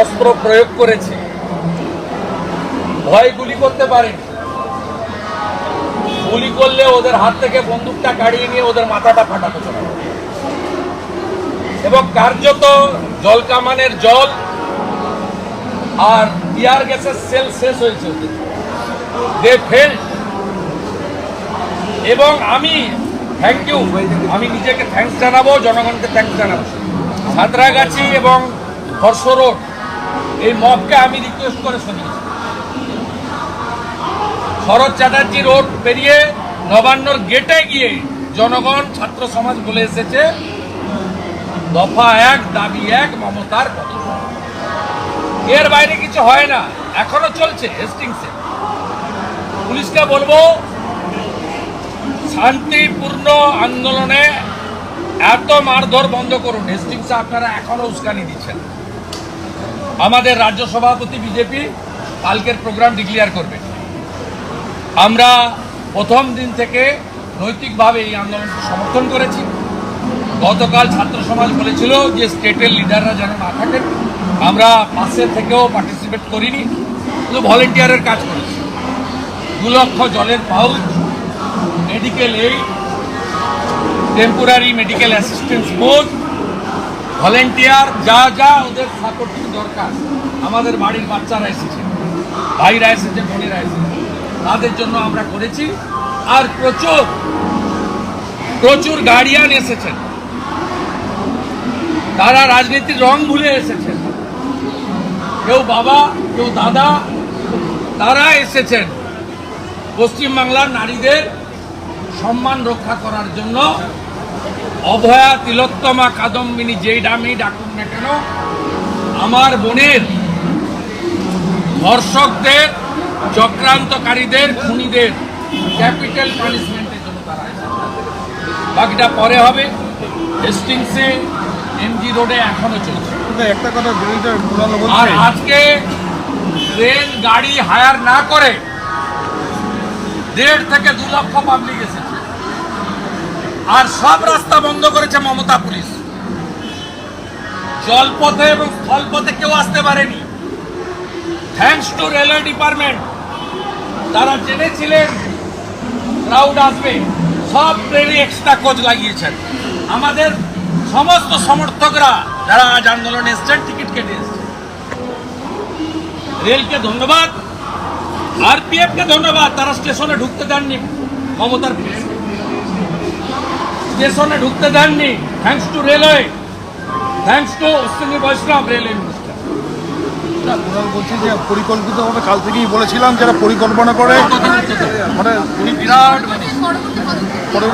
অস্ত্র প্রয়োগ করেছে। ভয় গুলি করতে পারেনি গুলি করলে ওদের হাত থেকে বন্দুকটা কাড়িয়ে নিয়ে ওদের মাথাটা ফাটাতে চলে এবং কার্যত জল কামানের জল আর টিয়ার গ্যাসের সেল শেষ হয়েছে দে ফেল এবং আমি থ্যাংক ইউ আমি নিজেকে থ্যাঙ্কস জানাব, জনগণকে থ্যাঙ্কস জানাব। সাঁতরাগাছি এবং হর্ষ রোড এই মবকে আমি রিকোয়েস্ট করে শুনিয়েছি। শরৎ চ্যাটার্জি রোড পেরিয়ে নবান্নর গেটে গিয়ে জনগণ, ছাত্র সমাজ বলে এসেছে, দফা এক, দাবি এক, মমতার পথে। এর বাইরে কিছু হয় না, এখনও চলছে হেস্টিংসে পুলিশকে বলব, শান্তিপূর্ণ আন্দোলনে এত মারধর বন্ধ করুন। হেস্টিংসে আপনারা এখনও উস্কানি দিচ্ছেন। আমাদের রাজ্য সভাপতি বিজেপি কালকের প্রোগ্রাম ডিক্লেয়ার করবে। আমরা প্রথম দিন থেকে নৈতিকভাবে এই আন্দোলনকে সমর্থন করেছি। গতকাল ছাত্র সমাজ বলেছিল যে স্টেটের লিডাররা যেন না থাকেন। আমরা পাশে থেকেও পার্টিসিপেট করিনি, শুধু ভলেন্টিয়ারের কাজ করেছি। দু লক্ষ জলের pouch medical aid temporary medical assistance board volunteer, যা যা ওদের সাপোর্টিং দরকার। আমাদের বাড়ির বাচ্চারা এসেছে, ভাইরা এসেছে, বোনেরা এসেছে। তাদের জন্য আমরা করেছি। আর প্রচুর প্রচুর গার্ডিয়ান এসেছেন। তারা রাজনীতির রং ভুলে এসেছেন। কেউ বাবা, কেউ দাদা, তারা এসেছেন। পশ্চিমবাংলার নারীদের সম্মান রক্ষা করার জন্য অভয়া তিলোত্তমা কাদম্বিনী যেই ডামি ডাকুন না কেন আমার বোনের ধর্ষকদের চক্রান্তকারীদের খুনিদের ক্যাপিটাল পানিশমেন্টের জন্য তারা বাকিটা পরে হবে। হেস্টিংসে এমজি রোডে এখনও চলছে। একটা কথা আর আজকে ট্রেন গাড়ি হায়ার না করে দেড় থেকে দু লক্ষ পাবলিক এসেছে। আর সব রাস্তা বন্ধ করেছে মমতা পুলিশ। জলপথে এবং স্থলপথে কেউ আসতে পারেনি। থ্যাঙ্কস টু রেলওয়ে ডিপার্টমেন্ট তারা জেনেছিলেন ক্রাউড আসবে। সব ট্রেনে এক্সট্রা কোচ লাগিয়েছেন। আমাদের সমস্ত সমর্থকরা যারা আজ আন্দোলনে এসছেন টিকিট কেটে এসছেন। রেলকে ধন্যবাদ। আরপিএফ কে ধন্যবাদ। তারা স্টেশনে ঢুকতে দেননি। মমতার পুলিশ। স্টেশনে ঢুকতে দেননি। Thanks to railway thanks to Ashwini Vaishnaw railway minister পুরানো বলছে যে পরিকল্পিতভাবে কাল থেকেই বলেছিলাম যারা পরিকল্পনা করে মানে বিরাট মানে